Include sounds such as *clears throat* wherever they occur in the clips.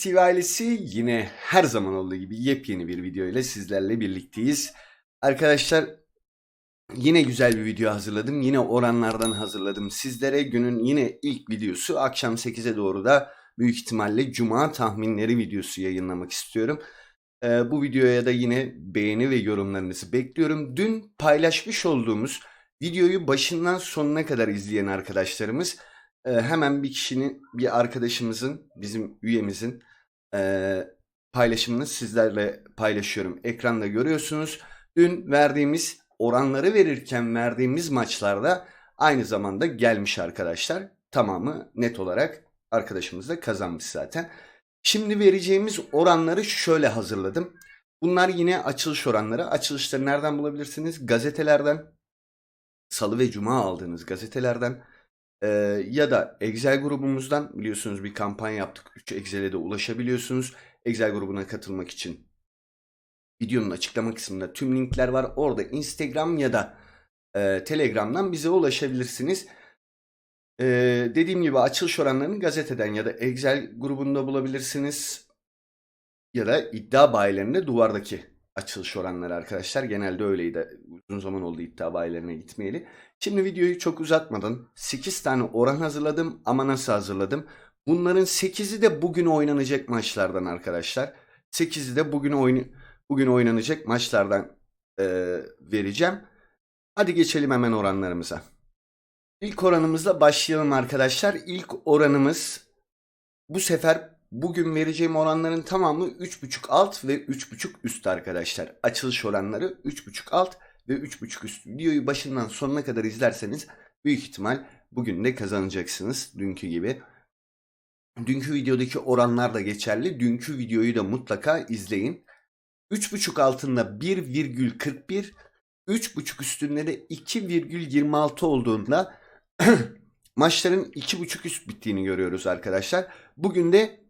Analiz TV ailesi. Yine her zaman olduğu gibi yepyeni bir video ile sizlerle birlikteyiz. Arkadaşlar yine güzel bir video hazırladım. Yine oranlardan hazırladım sizlere. Günün yine ilk videosu akşam 8'e doğru da büyük ihtimalle Cuma tahminleri videosu yayınlamak istiyorum. Ee, bu videoya da yine beğeni ve yorumlarınızı bekliyorum. Dün paylaşmış olduğumuz videoyu başından sonuna kadar izleyen arkadaşlarımız e, hemen bir kişinin, bir arkadaşımızın, bizim üyemizin e, paylaşımını sizlerle paylaşıyorum. Ekranda görüyorsunuz. Dün verdiğimiz oranları verirken verdiğimiz maçlarda aynı zamanda gelmiş arkadaşlar. Tamamı net olarak arkadaşımız da kazanmış zaten. Şimdi vereceğimiz oranları şöyle hazırladım. Bunlar yine açılış oranları. Açılışları nereden bulabilirsiniz? Gazetelerden, salı ve cuma aldığınız gazetelerden ee, ya da Excel grubumuzdan biliyorsunuz bir kampanya yaptık. 3 Excel'e de ulaşabiliyorsunuz. Excel grubuna katılmak için videonun açıklama kısmında tüm linkler var. Orada Instagram ya da e, Telegram'dan bize ulaşabilirsiniz. Ee, dediğim gibi açılış oranlarını gazeteden ya da Excel grubunda bulabilirsiniz. Ya da iddia bayilerinde duvardaki açılış oranları arkadaşlar. Genelde öyleydi. Uzun zaman oldu iddia bayilerine gitmeyeli. Şimdi videoyu çok uzatmadan 8 tane oran hazırladım ama nasıl hazırladım? Bunların 8'i de bugün oynanacak maçlardan arkadaşlar. 8'i de bugün oyun bugün oynanacak maçlardan e, vereceğim. Hadi geçelim hemen oranlarımıza. İlk oranımızla başlayalım arkadaşlar. İlk oranımız bu sefer bugün vereceğim oranların tamamı 3.5 alt ve 3.5 üst arkadaşlar. Açılış oranları 3.5 alt ve 3.5 üst. Videoyu başından sonuna kadar izlerseniz büyük ihtimal bugün de kazanacaksınız dünkü gibi. Dünkü videodaki oranlar da geçerli. Dünkü videoyu da mutlaka izleyin. 3.5 altında 1,41 3.5 üstünde de 2,26 olduğunda *clears throat* maçların 2.5 üst bittiğini görüyoruz arkadaşlar. Bugün de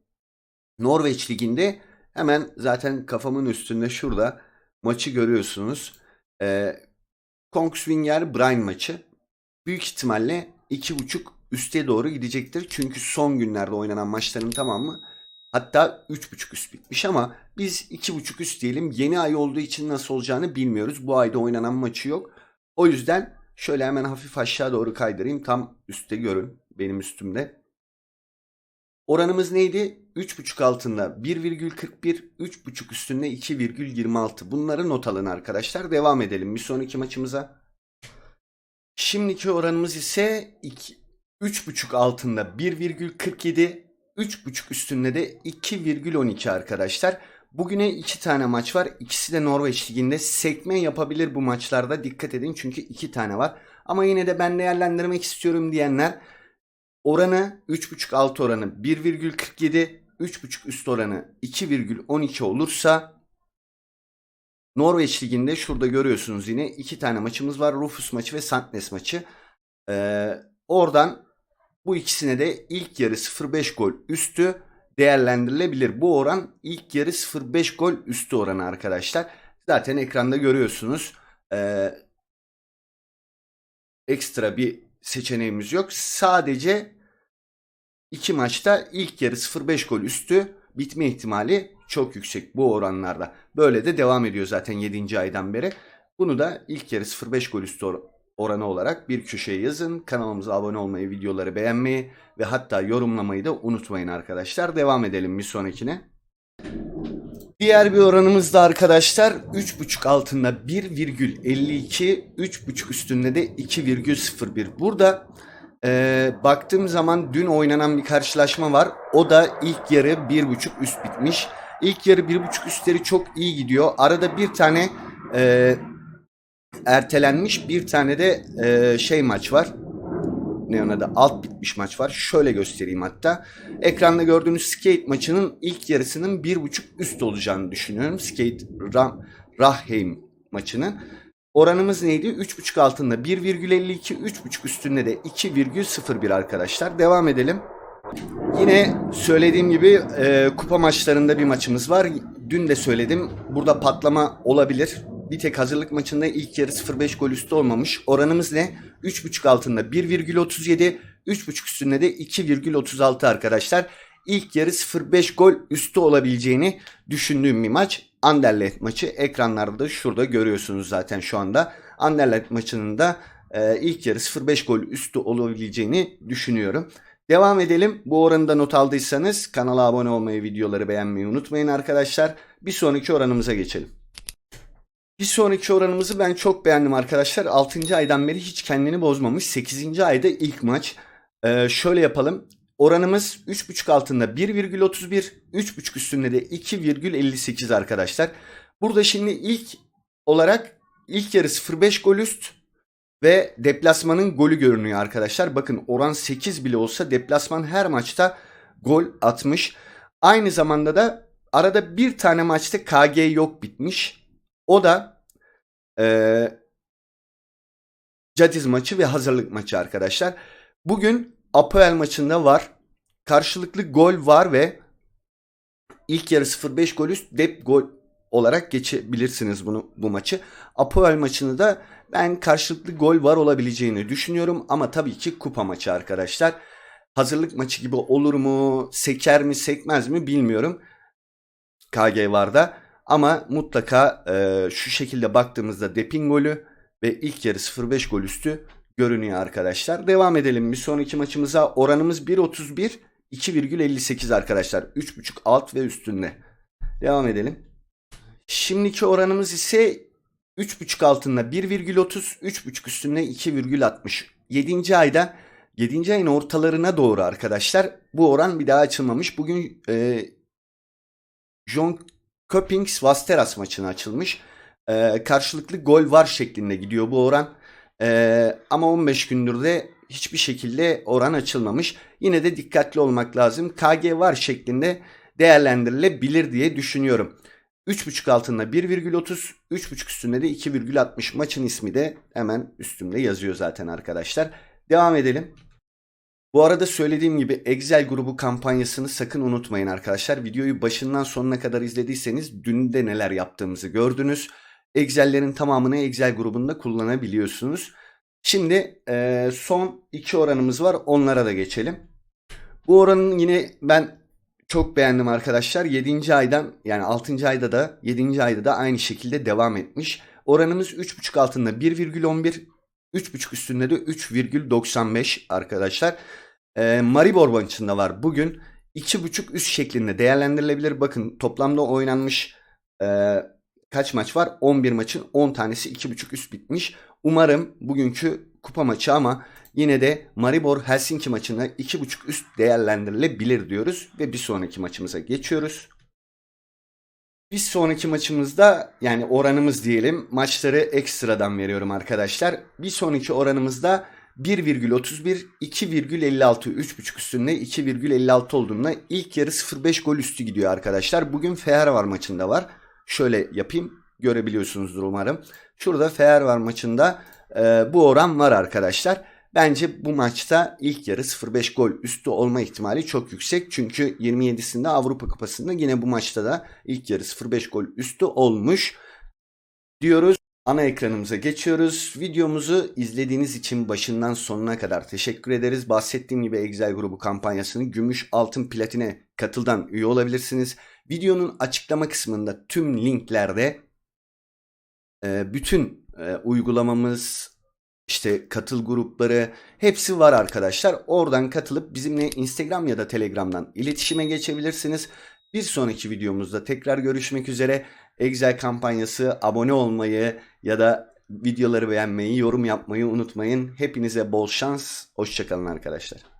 Norveç Ligi'nde hemen zaten kafamın üstünde şurada maçı görüyorsunuz. Ee, Kongsvinger Brian maçı büyük ihtimalle 2.5 üste doğru gidecektir. Çünkü son günlerde oynanan maçların tamamı hatta 3.5 üst bitmiş ama biz 2.5 üst diyelim. Yeni ay olduğu için nasıl olacağını bilmiyoruz. Bu ayda oynanan maçı yok. O yüzden şöyle hemen hafif aşağı doğru kaydırayım. Tam üstte görün benim üstümde. Oranımız neydi? 3.5 altında 1,41, 3.5 üstünde 2,26. Bunları not alın arkadaşlar. Devam edelim bir sonraki maçımıza. Şimdiki oranımız ise 3.5 altında 1,47, 3.5 üstünde de 2,12 arkadaşlar. Bugüne iki tane maç var. İkisi de Norveç Ligi'nde. Sekme yapabilir bu maçlarda. Dikkat edin çünkü iki tane var. Ama yine de ben değerlendirmek istiyorum diyenler oranı 3.5 alt oranı 1,47 3.5 üst oranı 2,12 olursa Norveç Ligi'nde şurada görüyorsunuz yine iki tane maçımız var. Rufus maçı ve Sandnes maçı. Ee, oradan bu ikisine de ilk yarı 0.5 gol üstü değerlendirilebilir. Bu oran ilk yarı 0.5 gol üstü oranı arkadaşlar. Zaten ekranda görüyorsunuz. Ee, ekstra bir seçeneğimiz yok. Sadece iki maçta ilk yarı 0.5 gol üstü bitme ihtimali çok yüksek bu oranlarda. Böyle de devam ediyor zaten 7. aydan beri. Bunu da ilk yarı 0.5 gol üstü or- oranı olarak bir köşeye yazın. Kanalımıza abone olmayı, videoları beğenmeyi ve hatta yorumlamayı da unutmayın arkadaşlar. Devam edelim bir sonrakine. Diğer bir oranımız da arkadaşlar 3.5 altında 1,52, 3.5 üstünde de 2,01. Burada e, baktığım zaman dün oynanan bir karşılaşma var. O da ilk yarı 1.5 üst bitmiş. İlk yarı 1.5 üstleri çok iyi gidiyor. Arada bir tane e, ertelenmiş bir tane de e, şey maç var. Ne ona da alt bitmiş maç var. Şöyle göstereyim hatta. Ekranda gördüğünüz skate maçının ilk yarısının 1.5 üst olacağını düşünüyorum. Skate Ram, Rahheim maçının. Oranımız neydi? 3.5 altında 1,52, 3.5 üstünde de 2,01 arkadaşlar. Devam edelim. Yine söylediğim gibi e, kupa maçlarında bir maçımız var. Dün de söyledim. Burada patlama olabilir. Bir tek hazırlık maçında ilk yarı 0.5 gol üstü olmamış. Oranımız ne? 3.5 altında 1,37, 3.5 üstünde de 2,36 arkadaşlar. ilk yarı 0-5 gol üstü olabileceğini düşündüğüm bir maç. Anderlecht maçı ekranlarda da şurada görüyorsunuz zaten şu anda. Anderlecht maçının da e, ilk yarı 0-5 gol üstü olabileceğini düşünüyorum. Devam edelim. Bu oranı da not aldıysanız kanala abone olmayı, videoları beğenmeyi unutmayın arkadaşlar. Bir sonraki oranımıza geçelim. Bir sonraki oranımızı ben çok beğendim arkadaşlar. 6. aydan beri hiç kendini bozmamış. 8. ayda ilk maç. Ee, şöyle yapalım. Oranımız 3.5 altında 1,31, 3.5 üstünde de 2,58 arkadaşlar. Burada şimdi ilk olarak ilk yarı 0.5 gol üst ve deplasmanın golü görünüyor arkadaşlar. Bakın oran 8 bile olsa deplasman her maçta gol atmış. Aynı zamanda da arada bir tane maçta KG yok bitmiş. O da ee, Cadiz maçı ve hazırlık maçı arkadaşlar. Bugün Apoel maçında var. Karşılıklı gol var ve ilk yarı 0-5 gol üst dep gol olarak geçebilirsiniz bunu bu maçı. Apoel maçını da ben karşılıklı gol var olabileceğini düşünüyorum ama tabii ki kupa maçı arkadaşlar. Hazırlık maçı gibi olur mu, seker mi, sekmez mi bilmiyorum. KG var da ama mutlaka e, şu şekilde baktığımızda Depin golü ve ilk yarı 0-5 gol üstü görünüyor arkadaşlar. Devam edelim bir sonraki maçımıza. Oranımız 1.31 2,58 arkadaşlar. 3.5 alt ve üstünde. Devam edelim. Şimdiki oranımız ise 3.5 altında 1,30 3.5 üstünde 2,60. 7. ayda 7. ayın ortalarına doğru arkadaşlar bu oran bir daha açılmamış. Bugün e, John Köpings Vasteras maçına açılmış. E, karşılıklı gol var şeklinde gidiyor bu oran. E, ama 15 gündür de hiçbir şekilde oran açılmamış. Yine de dikkatli olmak lazım. KG var şeklinde değerlendirilebilir diye düşünüyorum. 3.5 altında 1,30, 3.5 üstünde de 2,60 maçın ismi de hemen üstümde yazıyor zaten arkadaşlar. Devam edelim. Bu arada söylediğim gibi Excel grubu kampanyasını sakın unutmayın arkadaşlar. Videoyu başından sonuna kadar izlediyseniz dün de neler yaptığımızı gördünüz. Excel'lerin tamamını Excel grubunda kullanabiliyorsunuz. Şimdi e, son iki oranımız var. Onlara da geçelim. Bu oranın yine ben çok beğendim arkadaşlar. 7. aydan yani 6. ayda da 7. ayda da aynı şekilde devam etmiş. Oranımız 3.5 altında 1,11 3.5 üstünde de 3,95 arkadaşlar. E, Maribor maçında var bugün. 2.5 üst şeklinde değerlendirilebilir. Bakın toplamda oynanmış e, kaç maç var? 11 maçın 10 tanesi 2.5 üst bitmiş. Umarım bugünkü kupa maçı ama yine de Maribor Helsinki maçına 2.5 üst değerlendirilebilir diyoruz ve bir sonraki maçımıza geçiyoruz. Bir sonraki maçımızda yani oranımız diyelim maçları ekstradan veriyorum arkadaşlar. Bir sonraki oranımızda 1,31 2,56 3.5 üstünde 2,56 olduğunda ilk yarı 0.5 gol üstü gidiyor arkadaşlar. Bugün Feher var maçında var. Şöyle yapayım görebiliyorsunuzdur umarım. Şurada Feher var maçında e, bu oran var arkadaşlar. Bence bu maçta ilk yarı 0-5 gol üstü olma ihtimali çok yüksek. Çünkü 27'sinde Avrupa Kupası'nda yine bu maçta da ilk yarı 0-5 gol üstü olmuş diyoruz. Ana ekranımıza geçiyoruz. Videomuzu izlediğiniz için başından sonuna kadar teşekkür ederiz. Bahsettiğim gibi Excel grubu kampanyasını gümüş, altın, platine katıldan üye olabilirsiniz. Videonun açıklama kısmında tüm linklerde e, bütün e, uygulamamız, işte katıl grupları hepsi var arkadaşlar. Oradan katılıp bizimle Instagram ya da Telegram'dan iletişime geçebilirsiniz. Bir sonraki videomuzda tekrar görüşmek üzere. Excel kampanyası abone olmayı ya da videoları beğenmeyi, yorum yapmayı unutmayın. Hepinize bol şans. Hoşçakalın arkadaşlar.